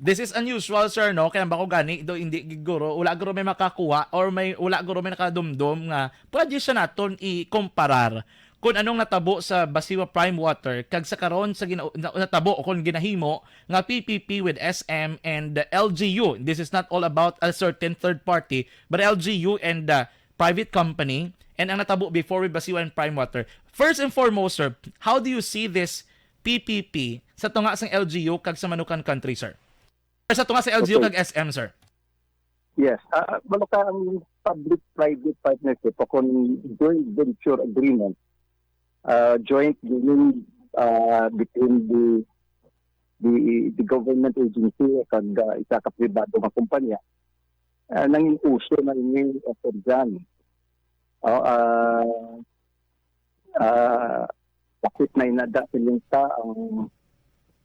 This is unusual, sir, no? Kaya bako gani, do hindi giguro, wala guro may makakuha or may wala guro may nakadumdum nga pwede siya naton i-comparar kung anong natabo sa Basiwa Prime Water kag sa karon sa gina- na- natabo o kung ginahimo nga PPP with SM and uh, LGU. This is not all about a certain third party, but LGU and uh, private company and ang natabo before with Basiwa and Prime Water. First and foremost, sir, how do you see this PPP sa tunga sang LGU kag sa Manukan Country, sir? Or sa tunga sa LGU Okay. kag SM, sir? Yes. Uh, wala ka ang public-private partnership o kung joint venture agreement, uh, joint dealing uh, between the the the government agency kag uh, isa ka pribado nga kumpanya uh, nanging uso na ini after dyan. Uh, uh, uh, bakit na inada siling sa ang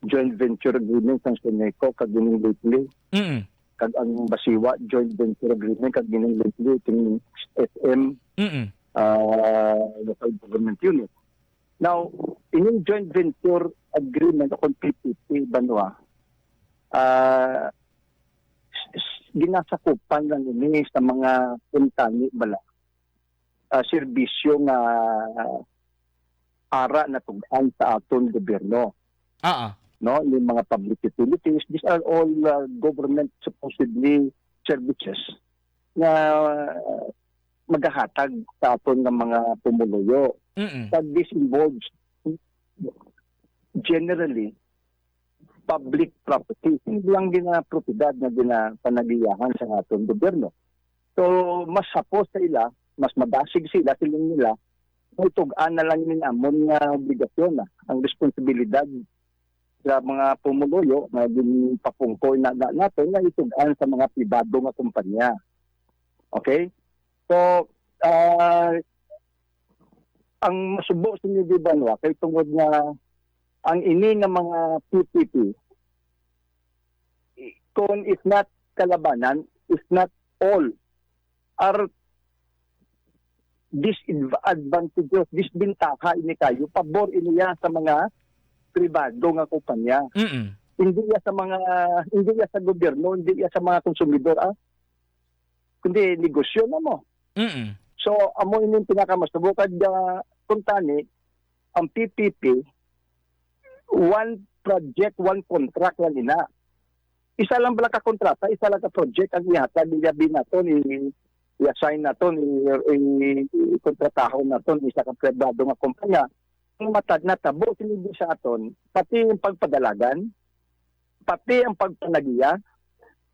joint venture agreement ng Seneco kag gining lately Mm. kag ang basiwa joint venture agreement kag gining lately ting SM Mm. uh, local government unit. Now, ining joint venture agreement o PPP banwa uh, ginasakupan lang ini sa mga puntani bala uh, serbisyo nga ara na tugan sa aton gobyerno Ah, ah. No? Yung mga public utilities. These are all uh, government supposedly services na uh, maghahatag sa aton ng mga pumuluyo. Mm. but this involves generally public property hindi lang gina propiedad na ginapanagiyahan sa aton gobyerno. So mas hapos sa ila mas madasig sila siling nila tugaan na lang yung amon nga obligasyon na ang responsibilidad sa mga pumuluyo na ginpapungkoy na, na natin na itugaan sa mga pribado nga kumpanya. Okay? So, ah, ang masubo sa inyo di Banwa, kay tungod nga ang ini nga mga PPP, kung if not kalabanan, if not all, are disadvantageous, disbintaha ini kayo, pabor iniya sa mga pribado nga kumpanya. Mm. Hindi ya sa mga, hindi ya sa gobyerno, hindi ya sa mga konsumidor, ah. Kundi negosyo na mo. Mm. So, amo ini pinakamasubukad nga kung tani, ang PPP, one project, one contract lang ina. Isa lang bala ka kontrata, isa lang ka project ang ihatag niya binaton, i- i-assign naton, i- i- kontrataho naton, isa ka privado nga kumpanya. Ang matag na tabo sinigdi sa aton, pati yung pagpadalagan, pati ang pagpanagiya,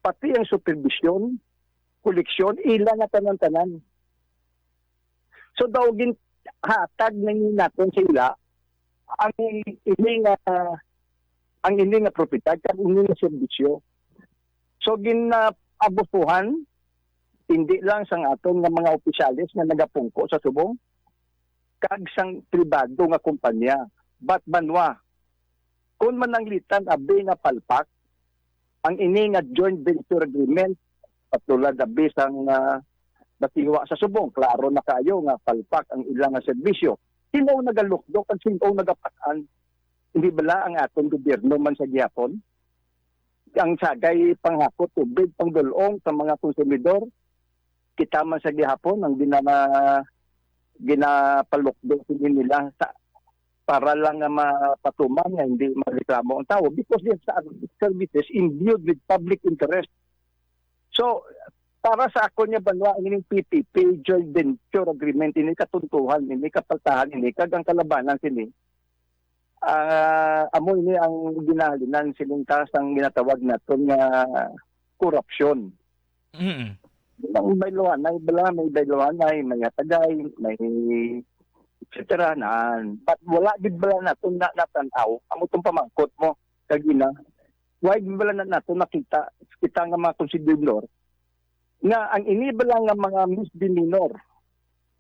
pati ang supervision, koleksyon, ilan na tanan-tanan. So daw gin hatag na ni naton sa ila ang ini nga ang ini nga propiedad kag ini nga serbisyo. So gin uh, abusuhan hindi lang sang aton nga mga opisyalis nga nagapungko sa subong kag sang pribado nga kumpanya but banwa kung mananglitan abi nga palpak ang ini nga joint venture agreement patulad abi sang uh, natiwa sa subong. Klaro na kayo nga palpak ang ilang nga serbisyo. Sino ang nagalukdok at sino ang nagapakan? Hindi bala ang atong gobyerno man sa gihapon? Ang sagay panghakot tubig, pangdulong sa mga konsumidor, kita man sa gihapon ang ginama ginapalukdok din nila sa para lang mapatuman nga hindi mareklamo ang tao because these are services imbued with public interest. So, para sa ako niya banwa ang ining PPP joint venture agreement ini katuntuhan ini kapaltahan ini kag ang kalabanan sini. Ah amo ini ang ginahalinan sining kasang ginatawag naton nga korupsyon Mm. ang may bala may bayluhanay may hatagay may etc. naan but wala gid bala naton na natanaw amo tong pamangkot mo kag ina why gid bala na naton nakita kita nga mga konsididor nga ang ini bala nga mga misdemeanor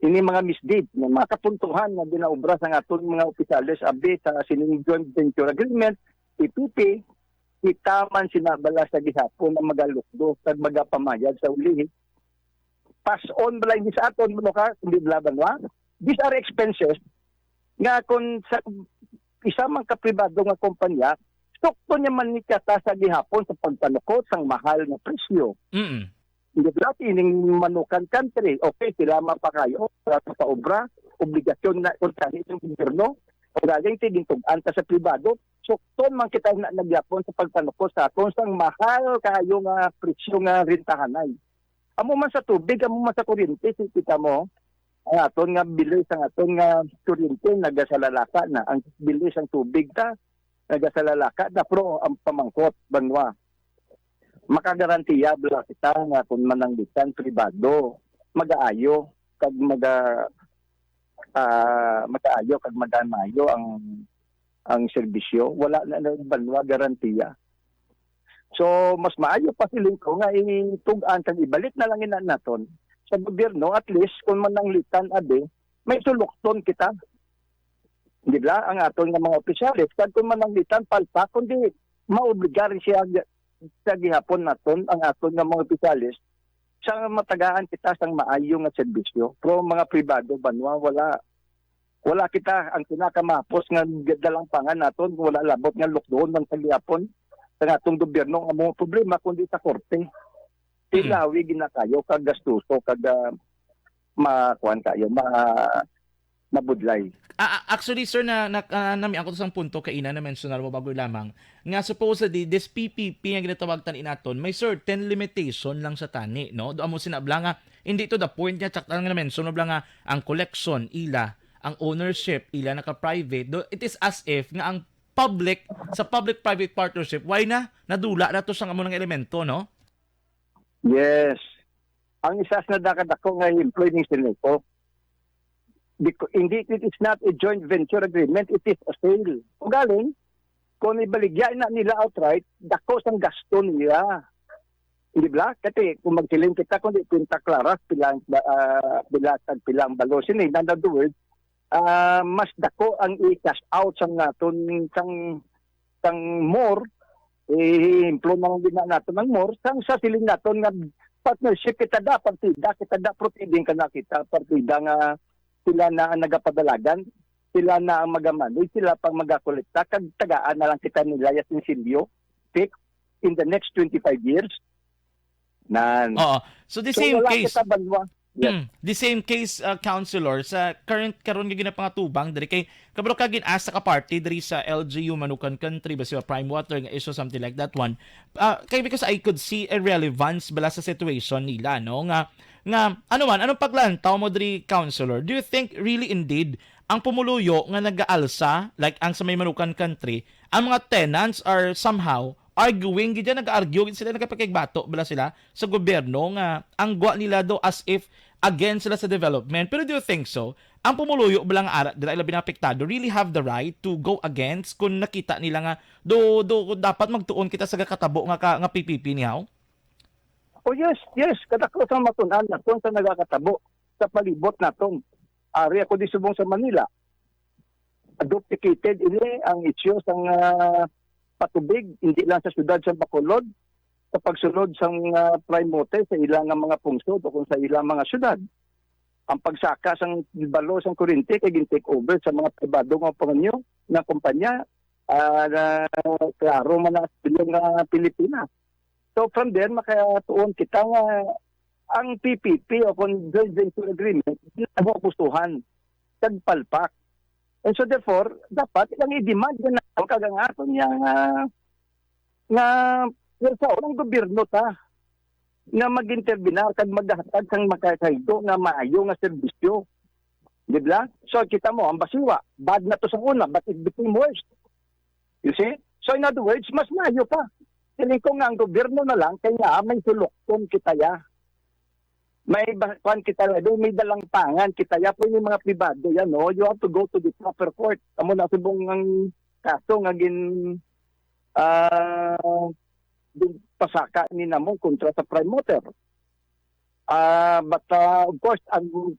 ini mga misdeed nga mga kapuntuhan nga ginaobra sa aton mga opisyales abi sa sining joint venture agreement PPP kita sinabala sa gihapon na magalukdo kag magapamayag sa ulihi pass on bala ini sa aton mo ka kundi blaban wa these are expenses nga kung sa isa man ka pribado nga kumpanya Sukto niya man ni kata sa gihapon sa pagpanukot sang mahal na presyo. Mm. Hindi ba ining manukan country, okay, sila mapakayo sa sa obra, obligasyon na tani ng gobyerno, o galing tiging tugan ta sa pribado, sukton man kita na nagyapon sa pagpanukot sa aton sang mahal kayo nga presyo nga rintahanay. Amo man sa tubig, amo man sa kuryente, kita mo, ang aton nga bilis ang aton nga kuryente nagasalalaka na. Ang bilis ang tubig ta nagasalalaka na. Pro ang pamangkot banwa. Makagarantiya bala kita nga kung mananglitan pribado. Magaayo kag maga ah, magaayo kag magamayo ang ang serbisyo. Wala na na banwa garantiya so mas maayo pa siling ko nga itugan kag ibalik na lang ina naton sa gobyerno. At least kung mananglitan ade may sulukton kita. Di ba? Ang aton nga mga opisyalis kag kung mananglitan palpa kundi maobligar siya sa gihapon naton ang aton nga mga opisyalis sa matagaan kita sang maayo nga serbisyo. Pro mga pribado banwa wala wala kita ang pinakamapos nga dalang pangan naton. Wala labot nga lockdown man sa gihapon sa atong gobyerno ang mga problema kundi sa korte. Tilawi ginakayo kag gastuso kag uh, makuan kayo ma mabudlay. Ah, ah, actually sir na, na uh, nami ako sa punto kay ina na mencionar mo bago lamang. Nga supposedly this PPP nga ginatawag tan inaton may certain limitation lang sa tani no? Do amo sinabla nga hindi to the point nga tsak nga mention mo nga ang collection ila ang ownership ila naka private do it is as if nga ang public sa public private partnership why na nadula na to sa ng elemento no Yes. Ang isas na dakadako nga employee ni Sineco, hindi it is not a joint venture agreement, it is a sale. Kung galing, kung ibaligyan na nila outright, dako sang gasto nila. Hindi ba? Kasi kung magsiling kita, kung di pinta klaras, pilang, uh, bilatag, pilang balosin, eh, in other words, ah, mas dako ang i-cash out sang naton sang sang more eh, implo nang din na nato ng more. Sang sa siling naton nga partnership kita da partida kita da proceeding kana kita partida nga sila na ang nagapadalagan sila na ang magamanoy sila pang magakolekta. Kag tagaan na lang kita nila yasin silyo pick in the next 25 years. Nan. Oo. So the so same case kita banwa Yes. Hmm. The same case uh, counselor sa current karon nga ginapangatubang diri kay kabalo ka ginasa ka party diri sa LGU Manukan Country basi ba prime water nga issue something like that one. Uh, kay because I could see a relevance bala sa situation nila no nga nga ano man anong paglantaw mo diri counselor do you think really indeed ang pumuluyo nga nagaalsa like ang sa may Manukan Country ang mga tenants are somehow arguing gid nag-argue sila nagapakigbato bala sila sa gobyerno nga ang gwa nila do as if against sila sa development pero do you think so ang pumuluyo bala nga ara dila ila binapektado really have the right to go against kung nakita nila nga do do dapat magtuon kita sa katabo nga ka, nga PPP niyaw Oh yes, yes. Kadako sa matunan naton sa nagakatabo sa palibot naton. Ari ako di subong sa Manila. Duplicated ini ang issue sang ah, patubig hindi lang sa syudad sa Bacolod sa pagsunod sang ah, prime mote sa ilang mga pungsod o kung sa ilang mga syudad. Ang pagsaka sang balo sang kuryente kay gin take over sa mga pribado nga panganyo na kumpanya ah, na klaro man na sa nga Pilipinas. So from there, makatuon kita nga ang PPP o kung joint venture agreement, na mo pustuhan. Tagpalpak. And so therefore, dapat ilang i-demand ang kagangaton niya nga nga nga sa unang gobyerno ta na mag-interbinar kag maghatag sang makakaydo nga maayo nga serbisyo. Di ba? So kita mo, ang basiwa, bad na to sa una, but it became worse. You see? So in other words, mas maayo pa. Piling ko nga ang gobyerno na lang, kaya may sulukton kita ya. May kwan kita ya, may dalang pangan kita ya. Po yung mga pribado yan, no? you have to go to the proper court. Amo na subong ang kaso nga gin din pasaka ni namo kontra sa prime motor. Ah, but ah, of course, ang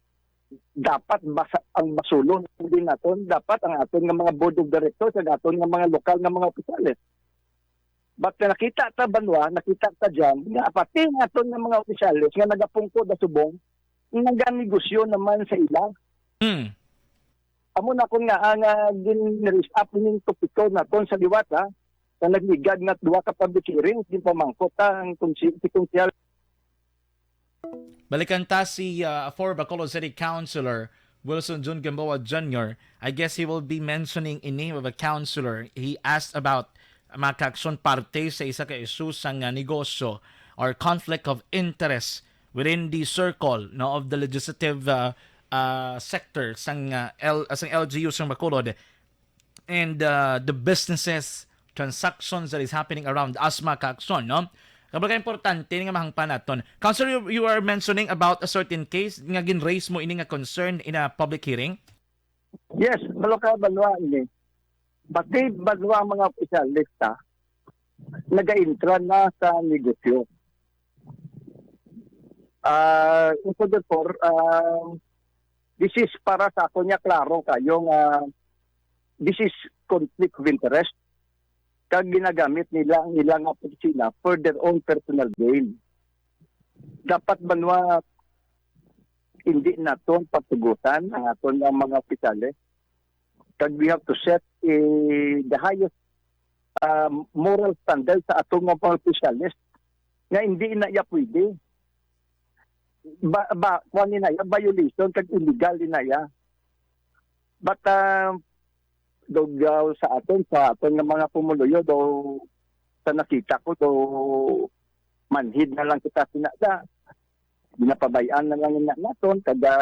dapat basa, ang basulon din naton dapat ang aton nga mga board of directors ang aton nga mga lokal nga mga opisyales But na nakita ta banwa, nakita ta dyan, nga pati nga aton nga mga opisyales nga nagapungkod na subong, naganegosyo naman sa ila. hmm Amo na kun nga ang uh, gin-raise up ning topiko naton sa liwata, sa nagligad nga duwa ka public hearings din pamangkot ang konsyal Balikan ta si uh, for Bacolod City Councilor Wilson Jun Gamboa Jr. I guess he will be mentioning in name of a councilor. He asked about mga kaaksyon parte sa isa ka issue sa nga negosyo or conflict of interest within the circle no of the legislative uh, uh, sector sang uh, L, uh, sang LGU sa Bacolod and uh, the businesses transactions that is happening around asma kaaksyon no Kapag importante nga mahangpan naton. Councilor, you, you are mentioning about a certain case nga gin-raise mo ini nga concern in a public hearing? yes balo ka balwa ini pati balwa mga opisyalista nagaintra na sa negosyo ah uh, so therefore um, this is para sa ako niya klaro kayong uh, this is conflict of interest kag ginagamit nila ang ilang opisina for their own personal gain. Dapat banwa hindi naton patugutan ang aton ang mga opisyales. Kag we have to set eh, the highest um, moral standard sa atong mga opisyales nga hindi na iya pwede. Ba, ba, kuha ni na iya, violation kag illegal ni na iya. But um, dogaw sa aton sa aton nga mga pumuluyo do sa nakita ko do manhid na lang kita sinada ginapabayan na lang ina naton kada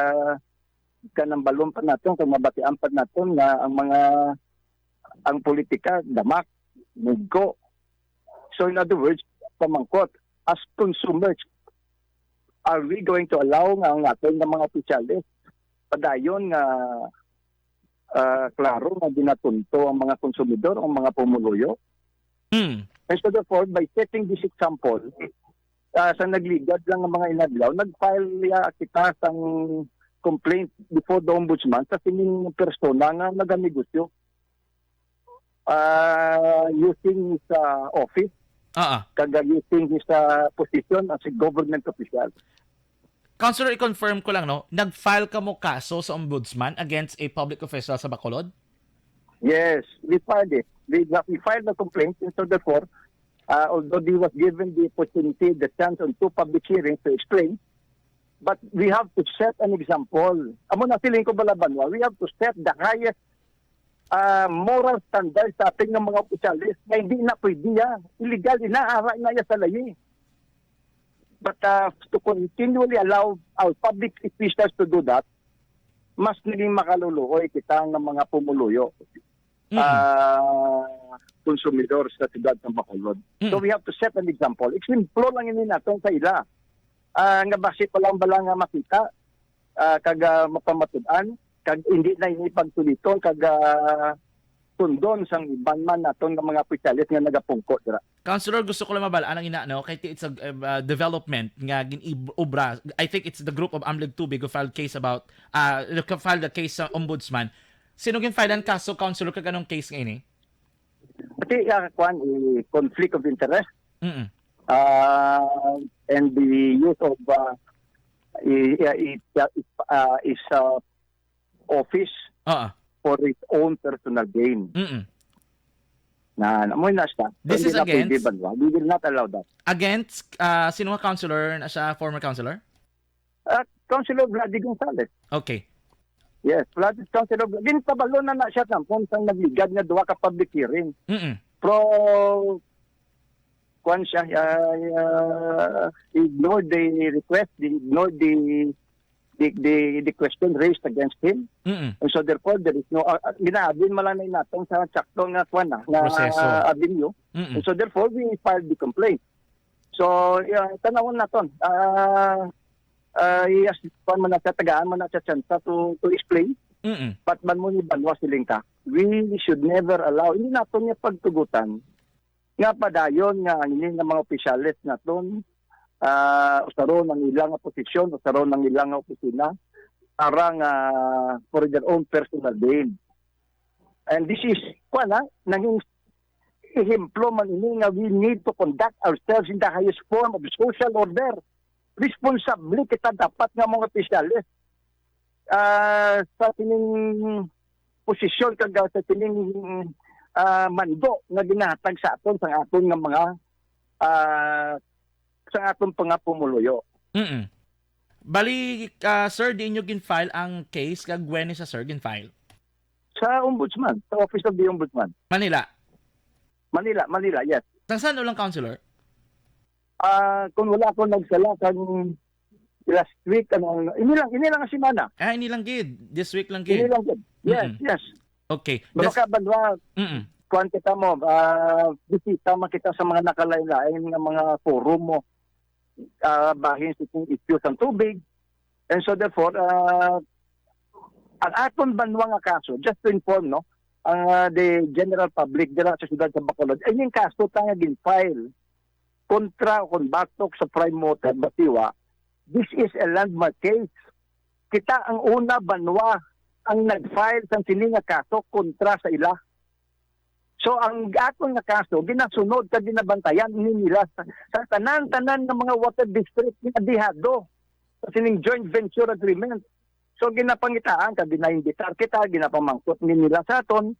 kanang balon pa naton kag mabatian pa naton nga ang mga ang politika damak mugko so in other words pamangkot as consumers are we going to allow nga ang aton nga mga opisyales padayon nga ah, klaro nga ginatunto ang mga konsumidor, ang mga pumuluyo. Hmm. And so therefore, by setting this example, ah, sa nagligad lang ang mga inadlaw, nag-file ya kita sang complaint before the ombudsman sa sining persona nga naganegosyo ah using his ah, office Ah, ah. kaga using his ah, position as a government official. Councilor, i-confirm ko lang, no? Nag-file ka mo kaso sa ombudsman against a public official sa Bacolod? Yes, we filed it. We, we filed the complaint, and so therefore, uh, although he was given the opportunity, the chance on two public hearings to explain, but we have to set an example. Amo na feeling ko balabanwa, we have to set the highest uh, moral standard sa ating ng mga opisyalis na hindi na pwede yan. Illegal, inaara na yan sa layi. But uh, to continually allow our public officials to do that, mas naging makaluluoy kita ng mga pumuluyo Mm-mm. ah konsumidor sa siyudad ng Bacolod. So Mm. we have to set an example. Exemplo lang ini naton sa ila. Ah nga base pa lang bala nga makita ah, kag ah, mapamatud-an kag hindi na ini pagtuliton kag ah, tundon sang iban man naton nga mga opisyalis nga nagapungko dira. Councilor, gusto ko lang mabalaan ang ina, no? Kahit it's a uh, development nga gin-ubra. I think it's the group of Amlig Tubig who filed case about, uh, filed the case sa ombudsman. Sino gin-file ang kaso, Councilor, kag anong case nga ini? Pati uh, kwan i conflict of interest Mm-mm. uh, and the use of uh, i, i, i, uh, is uh, office Oo. for its own personal gain. Mm-mm. Na namoy na siya. This is na against-. We will not allow that. Against, uh, sino nga councilor na siya, former councilor? Uh, Councilor Vladi Gonzales. Okay. Yes, Vladi Councilor Vladi. Gintabalo na na siya sa puntang nagligad nga duwa ka public hearing. Mm-mm. Pro kwan siya uh, uh, ignored the request, ignored the the, the the question raised against him. Mm-mm. And so therefore there is no uh, uh, ginaabin malanay natong sa sakto nga kwan na nga Proseso. uh, avenue. Mm-mm. And so therefore, we filed the complaint. So, yeah, tanawon naton. Ah, uh, yes, pan man na sa tagaan man na sa tsansa to, to explain. Mm-mm. Pat man mo ni Banwa siling ka. We should never allow, hindi naton niya pagtugutan. Nga padayon nga ang ini nga mga opisyalis naton, ah usaron ang ilang posisyon, usaron ang ilang opisina, para nga for their own personal gain. And this is, kuha na, naging ehemplo man ini nga we need to conduct ourselves in the highest form of social order. Responsable kita dapat nga mga opisyalis ah sa tining posisyon kag sa tining ah, mando nga ginahatag sa aton sa aton nga mga ah, sa aton pa nga pumuluyo. Mm. Bali ah, sir di inyo gin-file ang case kag when sa sir gin-file? Sa ombudsman, sa Office of the Ombudsman. Manila. Manila, Manila, yes. Tang saan ulang counselor? Ah, kung wala ko nagsala kan last week ano ini lang ini lang ang semana. Ah, ini lang gid. This week lang Ini gid. lang gid. Yes, Mm-mm. yes. Okay. Pero That's, ka banwa mm kuan kita mo, ah bisita man kita sa mga nakalain-lain nga mga forum mo. Ah bahin sa itong issues ng tubig. And so therefore, ah ang aton banwa nga kaso, just to inform, no, ah, the general public dira sa siyudad sa Bacolod, ay yung kaso tanga gin-file kontra o batok sa prime motor Batiwa, this is a landmark case. Kita ang una banwa ang nag-file sa sininga kaso kontra sa ila. So ang aton nga kaso ginasunod ka ginabantayan ni nila sa, sa tanan-tanan ng mga water district nga dihado sa sining joint venture agreement. So ginapangitaan ka ginaimbitar kita ginapamangkot ni nila sa aton.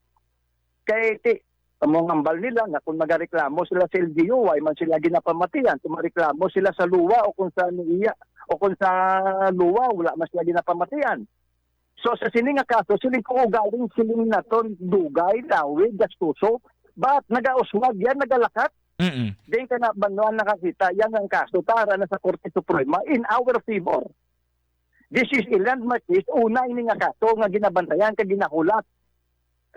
Kay ti among ambal nila nga kung magareklamo sila sa LGU ay man sila ginapamatian. Kung mareklamo sila sa luwa o kung sa iya o kung sa luwa wala mas sila ginapamatian So sa sining nga kaso, siling ko galing siling naton dugay, lawid, gastuso. But nagauswag yan, nagalakat. mm Din ka na banuan nakakita, yan ang kaso para na sa Korte Suprema in our favor. This is a landmark case. Una ini nga kaso nga ginabantayan ka ginahulat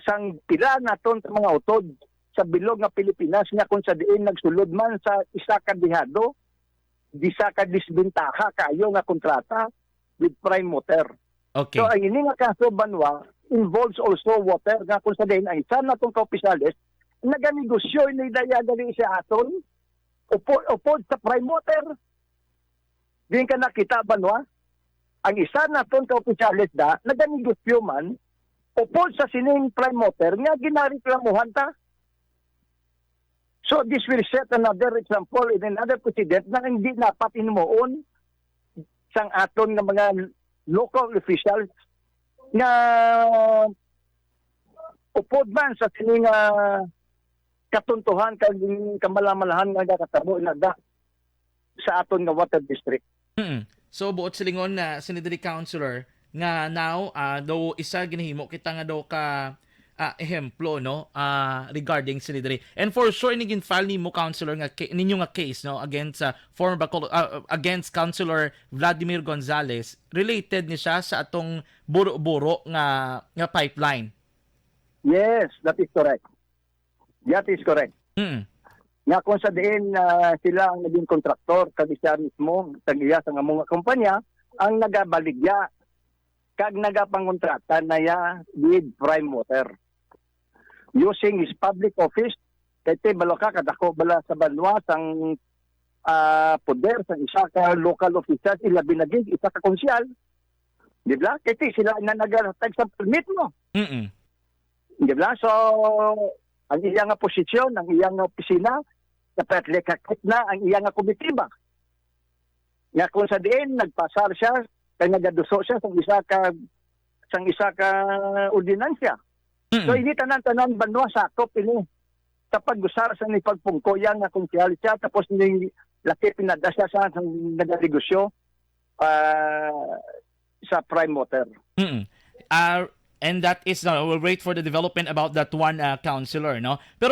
sang pila naton sa mga utod sa bilog nga Pilipinas nga kung sa diin nagsulod man sa isa ka dihado, isa ka disbentaha kayo nga kontrata with prime motor. Okay. So ang ini nga kaso banwa involves also water nga kung sa din ang isa na tong kaopisales naganegosyo ni daya gali sa aton upod, upod sa prime water. Din ka nakita banwa ang isa na tong kaopisales da naganegosyo man upod sa sining prime water nga ginareklamuhan ta. So this will set another example in another precedent na hindi dapat inumoon sang aton nga mga local officials nga upod man sa sining uh, katuntuhan kag kamalamalahan nga kakatabo na da sa aton nga water district. mm So buot silingon na sanitary counselor nga now ah, daw isa ginahimo kita nga daw ka ah, ehemplo no ah, regarding sanitary. And for sure ni file nimo counselor nga ninyo nga case no against sa former Bacol ah, against counselor Vladimir Gonzales related ni siya sa atong buro-buro nga nga pipeline. Yes, that is correct. That is correct. Mm. Nga kung sa diin na sila ang naging kontraktor kag siya mismo tagiya sa nga mga kumpanya ang nagabaligya kag nagapangontrata na ya with prime water using his public office kay te balo ka kadako bala sa banwa sang ah, poder sa isa ka local official ilabi na gid isa ka konsyal di ba kay te sila na nagatag sa permit mo Mm. Di ba? So, ang iyang nga posisyon, ang iyang nga opisina, dapat lekakit na ang iyang nga komitiba. Nga kung sa diin, nagpasar siya, kay nagaduso siya sa isa ka sang isa ka ordinansya. Mm. So, ini tanan-tanan banwa sakop ini sa paggusar sa ni pagpungkoyan nga konsyal siya tapos ni laki pinadasya sa naganegosyo ah, sa prime water. Mm. Uh, and that is uh, we'll wait for the development about that one uh, counselor no pero